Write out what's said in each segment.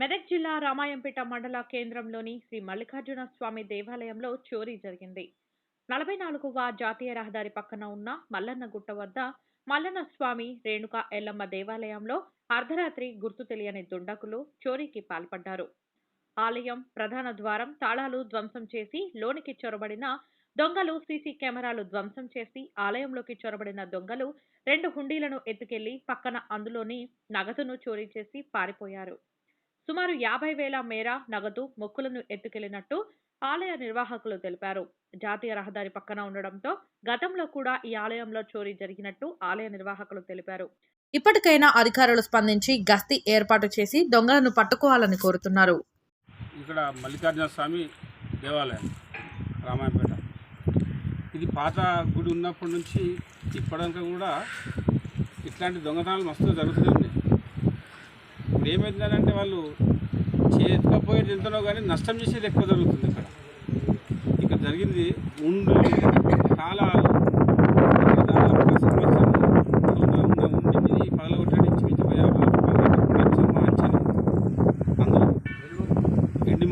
మెదక్ జిల్లా రామాయంపేట మండల కేంద్రంలోని శ్రీ మల్లికార్జున స్వామి దేవాలయంలో చోరీ జరిగింది. నలభై నాలుగవ జాతీయ రహదారి పక్కన ఉన్న మల్లన్న గుట్ట వద్ద మల్లన్న స్వామి రేణుక ఎల్లమ్మ దేవాలయంలో అర్ధరాత్రి గుర్తు తెలియని దుండకులు చోరీకి పాల్పడ్డారు. ఆలయం ప్రధాన ద్వారం తాళాలు ధ్వంసం చేసి లోనికి చొరబడిన దొంగలు సీసీ కెమెరాలు ధ్వంసం చేసి ఆలయంలోకి చొరబడిన దొంగలు రెండు హుండీలను ఎత్తుకెళ్ళి పక్కన అందులోని నగదును చోరీ చేసి పారిపోయారు. సుమారు యాభై వేల మేర నగదు మొక్కులను ఎత్తుకెళ్ళినట్టు ఆలయ నిర్వాహకులు తెలిపారు. జాతీయ రహదారి పక్కన ఉండడంతో గతంలో కూడా ఈ ఆలయంలో చోరీ జరిగినట్టు ఆలయ నిర్వాహకులు తెలిపారు. ఇప్పటికైనా అధికారులు స్పందించి గస్తీ ఏర్పాటు చేసి దొంగలను పట్టుకోవాలని కోరుతున్నారు. ఇక్కడ మల్లికార్జున స్వామి దేవాలయం రామాయణపేట ఇది పాత గుడి ఉన్నప్పటి నుంచి ఇప్పటిదాకా కూడా ఇట్లాంటి దొంగతనాలు మస్తు జరుగుతూనే ఉన్నాయి. ఇప్పుడు ఏమవుతుందంటే వాళ్ళు చేతకపోయేది ఎంతనో కానీ నష్టం చేసేది ఎక్కువ జరుగుతుంది ఇక్కడ ఇక్కడ జరిగింది ఉండు చాలా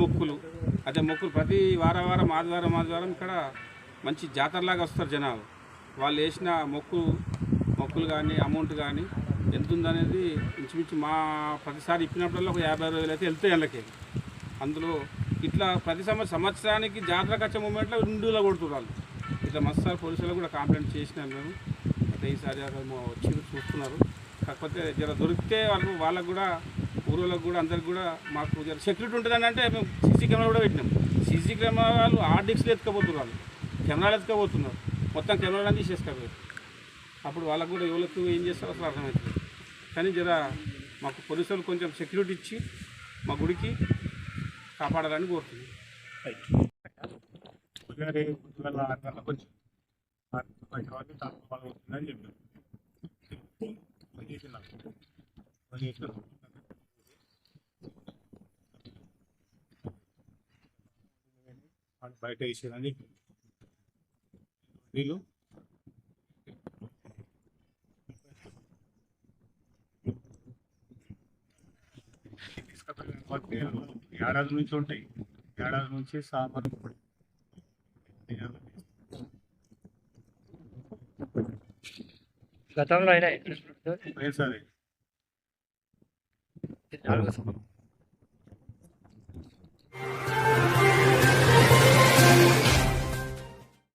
మొక్కులు అదే మొక్కులు ప్రతి వారం వారం ఆదివారం ఆదివారం ఇక్కడ మంచి జాతరలాగా వస్తారు జనాలు. వాళ్ళు వేసిన మొక్కు మొక్కులు కానీ అమౌంట్ కానీ ఎంత ఉందనేది ఇంచుమించు మా ప్రతిసారి ఇప్పినప్పుడల్లా ఒక యాభై అరవై వేలు అయితే వెళ్తాయి వాళ్ళకి అందులో ఇట్లా ప్రతి సంవత్సరం సంవత్సరానికి జాతరకు వచ్చే మూమెంట్లో రెండులో కొడుతున్నారు ఇట్లా మస్తు పోలీసులు కూడా కంప్లైంట్ చేసినాం మేము అయితే ఈసారి వచ్చి చూస్తున్నారు. కాకపోతే జర దొరికితే వాళ్ళు వాళ్ళకు కూడా ఊళ్ళకి కూడా అందరికి కూడా మాకు జర సెక్యూరిటీ ఉంటుందని అంటే మేము సీసీ కెమెరా కూడా పెట్టినాం. సీసీ కెమెరాలు ఆర్డిక్స్లు ఎత్తుకపోతున్నారు వాళ్ళు. కెమెరాలు ఎత్తుకపోతున్నారు. మొత్తం కెమెరాలు తీసేసుకోవాలి అప్పుడు వాళ్ళకు కూడా ఎవరికి ఏం చేస్తారో అసలు అర్థమవుతుంది కానీ జర మాకు పోలీసులు కొంచెం సెక్యూరిటీ ఇచ్చి మా గుడికి కాపాడాలని కోరుతుంది బయట పొద్దుగల నీళ్ళు వీళ్ళు తీసుకపోయి ఏడాది నుంచి ఉంటాయి ఏడాది నుంచి సామాన్ గతంలో అయినా సరే నాలుగు